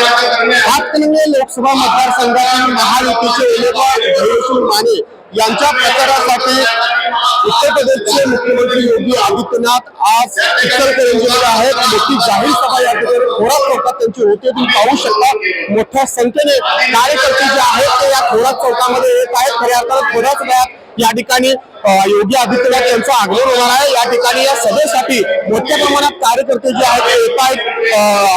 हातकणंगले लोकसभा मतदारसंघातील महायुतीचे उमेदवार माने यांच्या प्रचारासाठी उत्तर प्रदेशचे मुख्यमंत्री योगी आदित्यनाथ आज इचलकरंजीमध्ये आहेत. मोठी जाहीर सभा या ठिकाणी त्यांची होते तुम्ही पाहू शकता. मोठ्या संख्येने कार्यकर्ते जे आहेत ते या थोरात चौकामध्ये येत आहेत. खऱ्या अर्थानं थोड्याच वेळात या ठिकाणी योगी आदित्यनाथ यांचं आगमन होणार आहे. या ठिकाणी या सभेसाठी मोठ्या प्रमाणात कार्यकर्ते जे आहेत ते येत आहेत.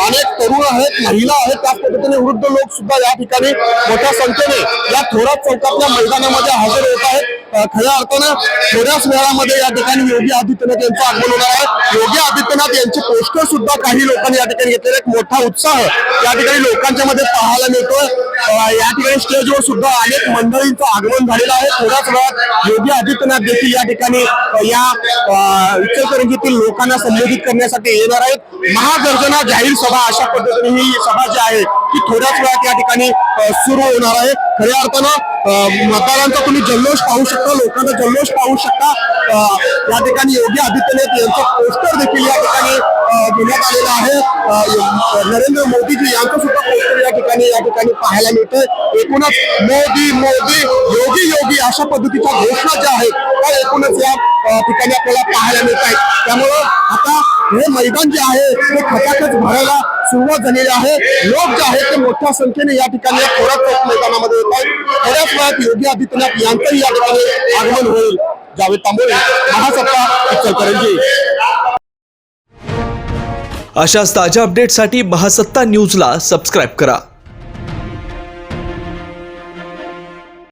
अनेक तरुण आहेत महिला आहेत. त्याच पद्धतीने वृद्ध लोक सुद्धा या ठिकाणी मोठ्या संख्येने या थोरात चौकातल्या मैदानामध्ये हजर होत आहेत. खऱ्या अर्थानं थोड्याच वेळामध्ये या ठिकाणी योगी आदित्यनाथ यांचं आगमन होणार आहे. योगी आदित्यनाथ यांचे पोस्टर सुद्धा काही लोकांनी या ठिकाणी घेतलेले एक मोठा उत्साह या ठिकाणी लोकांच्या मध्ये पाहायला मिळतोय. या ठिकाणी स्टेजवर सुद्धा अनेक मंडळींचं आगमन झालेलं आहे. थोड्याच वेळात योगी आदित्यनाथ देखील या ठिकाणी या अ, इचलकरंजीतील लोकांना संबोधित करण्यासाठी येणार आहेत. महागर्जना जाहीर सभा अशा पद्धतीने ही सभा जी आहे ती थोड्याच वेळात या ठिकाणी सुरू होणार आहे. खऱ्या अर्थानं मतदारांचा तुम्ही जल्लोष पाहू शकता लोकांचा जल्लोष पाहू शकता. या ठिकाणी योगी आदित्यनाथ यांचं पोस्टर देखील या ठिकाणी घेण्यात आलेलं आहे. नरेंद्र मोदीजी यांचं सुद्धा पोस्टर या ठिकाणी या ठिकाणी पाहायला मिळतंय. एकूणच मोदी मोदी योगी योगी अशा पद्धतीच्या घोषणा ज्या आहेत त्या एकूणच या ठिकाणी आपल्याला पाहायला मिळत आहेत त्यामुळं आता हे मैदान जे आहे ते खचाखच भरायला सुरुवात झालेली आहे. लोक जे आहेत ते मोठ्या संख्येने या ठिकाणी या थोड्याच चौक मैदानामध्ये येत आहेत योगी आदित्यनाथ यांचंही या ठिकाणी आगमन होईल. जावेद तांबोळे महासत्ता इचलकरंजी. अशाच ताज्या अपडेटसाठी महासत्ता न्यूजला सबस्क्राईब करा.